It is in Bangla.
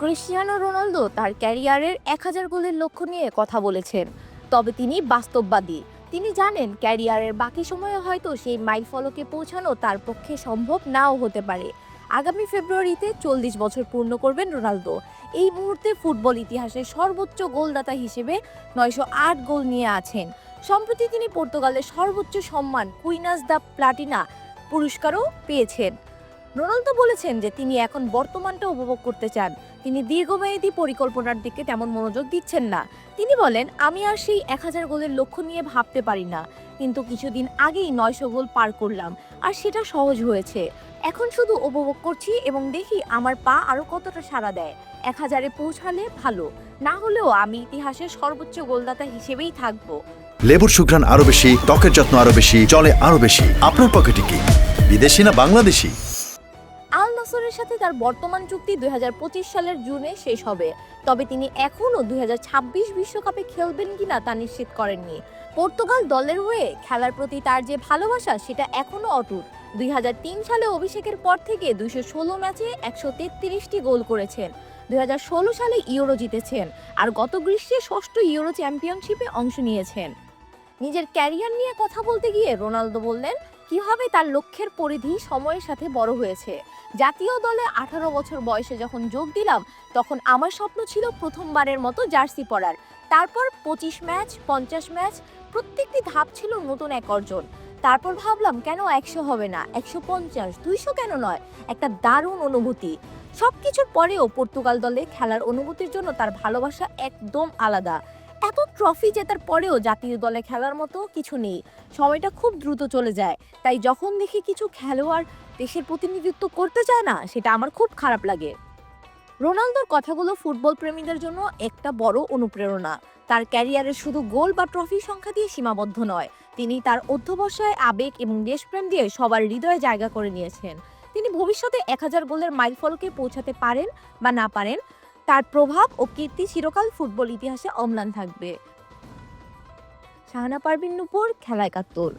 ক্রিশ্চিয়ানো রোনালদো তার ক্যারিয়ারের এক হাজার গোলের লক্ষ্য নিয়ে কথা বলেছেন। তবে তিনি বাস্তববাদী। তিনি জানেন ক্যারিয়ারের বাকি সময়ে হয়তো সেই মাইল ফলকে পৌঁছানো তার পক্ষে সম্ভব নাও হতে পারে। আগামী ফেব্রুয়ারিতে চল্লিশ বছর পূর্ণ করবেন রোনালদো। এই মুহূর্তে ফুটবল ইতিহাসে সর্বোচ্চ গোলদাতা হিসেবে নয়শো আট গোল নিয়ে আছেন। সম্প্রতি তিনি পর্তুগালের সর্বোচ্চ সম্মান কুইনাস দ্য প্লাটিনা পুরস্কারও পেয়েছেন। রোনালদো বলেছেন যে তিনি এখন বর্তমানটা উপভোগ করতে চান। তিনি দীর্ঘমেয়াদী পরিকল্পনার দিকে তেমন মনোযোগ দিচ্ছেন না। তিনি বলেন, আমি আর সেই এক হাজার গোলের লক্ষ্য নিয়ে ভাবতে পারি না। কিন্তু কিছুদিন আগেই নয়শো গোল পার করলাম, আর সেটা সহজ হয়েছে। এখন শুধু উপভোগ করছি এবং দেখি আমার পা আরও কতটা সাড়া দেয়। এক হাজারে পৌঁছালে ভালো। না হলেও আমি ইতিহাসের সর্বোচ্চ গোলদাতা হিসেবেই থাকব। লেবুর সুঘ্রাণ আরও বেশি, ত্বকের যত্ন আরও বেশি চলে আরও বেশি। আপনার পকেটে কি বিদেশি না বাংলাদেশি? আল সাথে তার বর্তমান চুক্তি দুই সালের জুনে শেষ হবে। তবে তিনি এখনও দুই বিশ্বকাপে খেলবেন কিনা তা নিশ্চিত করেননি। পর্তুগাল দলের হয়ে খেলার প্রতি তার যে ভালোবাসা, সেটা এখনও অটুট। দুই হাজার তিন সালে অভিষেকের পর থেকে দুইশো ষোলো ম্যাচে একশো তেত্রিশটি গোল করেছেন। দুই হাজার ষোলো সালে ইউরো জিতেছেন আর গত গ্রীষ্মে ষষ্ঠ ইউরো চ্যাম্পিয়নশিপে অংশ নিয়েছেন। নিজের ক্যারিয়ার নিয়ে কথা বলতে গিয়ে রোনালদো বললেন কীভাবে তার লক্ষ্যের পরিধি সময়ের সাথে বড় হয়েছে। জাতীয় দলে আঠারো বছর বয়সে যখন যোগ দিলাম, তখন আমার স্বপ্ন ছিল প্রথমবারের মতো জার্সি পরার। তারপর পঁচিশ ম্যাচ, পঞ্চাশ ম্যাচ, প্রত্যেকটি ধাপ ছিল নতুন এক অর্জন। তারপর ভাবলাম, কেন একশো হবে না? একশো পঞ্চাশ, দুইশো কেন নয়? একটা দারুণ অনুভূতি। সব কিছুর পরেও পর্তুগাল দলে খেলার অনুভূতির জন্য তার ভালোবাসা একদম আলাদা। এত ট্রফি জেতার পরেও জাতীয় দলে খেলার মতো কিছু নেই। সময়টা খুব দ্রুত চলে যায়। তাই যখন দেখি কিছু খেলোয়াড় দেশের প্রতিনিধিত্ব করতে চায় না, সেটা আমার খুব খারাপ লাগে। রোনালদোর কথাগুলো ফুটবল প্রেমীদের জন্য একটা বড় অনুপ্রেরণা। তার ক্যারিয়ারে শুধু গোল বা ট্রফি সংখ্যা দিয়ে সীমাবদ্ধ নয়, তিনি তার অধ্যবসায়, আবেগ এবং দেশপ্রেম দিয়ে সবার হৃদয়ে জায়গা করে নিয়েছেন। তিনি ভবিষ্যতে এক হাজার গোলের মাইলফলকে পৌঁছাতে পারেন বা না পারেন তার প্রভাব ও কীর্তি চিরকাল ফুটবল ইতিহাসে অম্লান থাকবে। শাহানা পারভিন নুপুর খেলা একাত্তর।